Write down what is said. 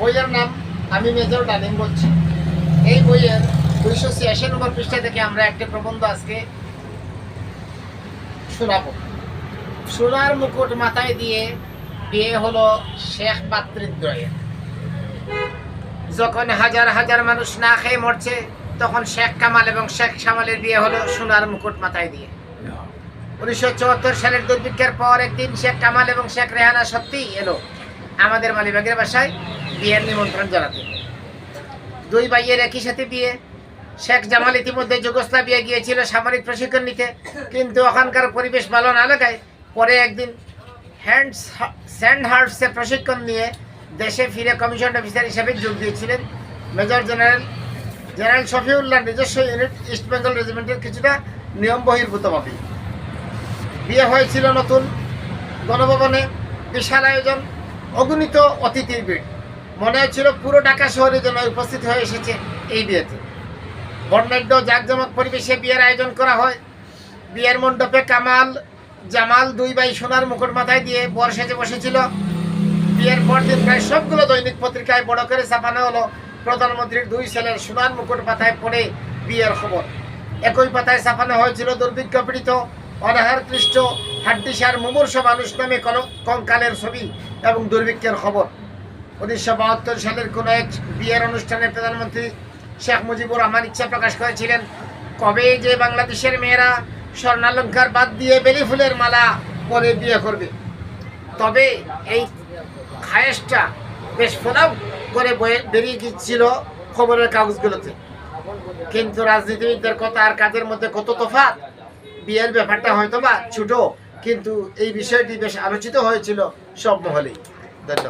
বইয়ের নাম আমি মেজর ডালিম বলছি। এই বইয়ের দুইশো ছিয়াশি নম্বর পৃষ্ঠা থেকে আমরা একটি প্রবন্ধ আজকে শোনাবো। সোনার মুকুট মাথায় দিয়ে বিয়ে হলো শেখ পাত্রিদ্বয়ের যখন হাজার হাজার মানুষ না খেয়ে মরছে, তখন শেখ কামাল এবং শেখ সামালের বিয়ে হলো সোনার মুকুট মাথায় দিয়ে। উনিশশো চুয়াত্তর সালের দুর্ভিক্ষের পর একদিন শেখ কামাল এবং শেখ রেহানা সত্যিই এলো। আমাদের মালিবাগের বাসায় বিয়ের নিমন্ত্রণ জানাতে। দুই ভাইয়ের একই সাথে বিয়ে। শেখ জামাল ইতিমধ্যে যুগোস্লাভিয়া গিয়েছিল সামরিক প্রশিক্ষণ নিতে। কিন্তু ওখানকার পরিবেশ ভালো না লাগায় পরে একদিন হ্যান্ডস স্যান্ড হার্টসে প্রশিক্ষণ নিয়ে দেশে ফিরে কমিশন অফিসার হিসেবে যোগ দিয়েছিলেন মেজর জেনারেল জেনারেল শফিউল্লাহ নিজস্ব ইউনিট, ইস্ট বেঙ্গল রেজিমেন্টের কিছুটা নিয়ম বহির্ভূতভাবে বিয়ে হয়েছিল নতুন গণভবনে, বিশাল আয়োজন অগণিত অতিথির ভিড়। মনে হচ্ছিল পুরো ঢাকা শহরে যেন উপস্থিত হয়ে এসেছে এই বিয়েতে। বর্ণাঢ্য জাঁকজমক পরিবেশে বিয়ের আয়োজন করা হয়। বিয়ের মণ্ডপে কামাল, জামাল দুই ভাই সোনার মুকুট মাথায় দিয়ে বর সেজে বসেছিল। বিয়ের পরদিন প্রায় সবগুলো দৈনিক পত্রিকায় বড় করে ছাপানো হলো প্রধানমন্ত্রীর দুই ছেলের সোনার মুকুট মাথায় পড়ে বিয়ের খবর। একই পাতায় ছাপানো হয়েছিল দুর্ভিক্ষ পীড়িত অনাহার কৃষ্ট হাড্ডিসার মুমূর্ষ মানুষ নামে কল- কঙ্কালের ছবি। এবং দুর্ভিক্ষের খবর। উনিশশো বাহাত্তর সালের কোনো এক বিয়ের অনুষ্ঠানে প্রধানমন্ত্রী শেখ মুজিবুর রহমান ইচ্ছা প্রকাশ করেছিলেন, কবে যে বাংলাদেশের মেয়েরা স্বর্ণালঙ্কার বাদ দিয়ে বেলি ফুলের মালা পরে বিয়ে করবে? তবে এই খায়েসটা বেশ ফোনাও করে বয়ে বেরিয়ে গিয়েছিল খবরের কাগজগুলোতে। কিন্তু রাজনীতিবিদদের কথা আর কাজের মধ্যে কত তফাৎ? বিয়ের ব্যাপারটা হয়তো বা ছোট কিন্তু এই বিষয়টি বেশ আলোচিত হয়েছিল সব মহলেই। ধন্যবাদ।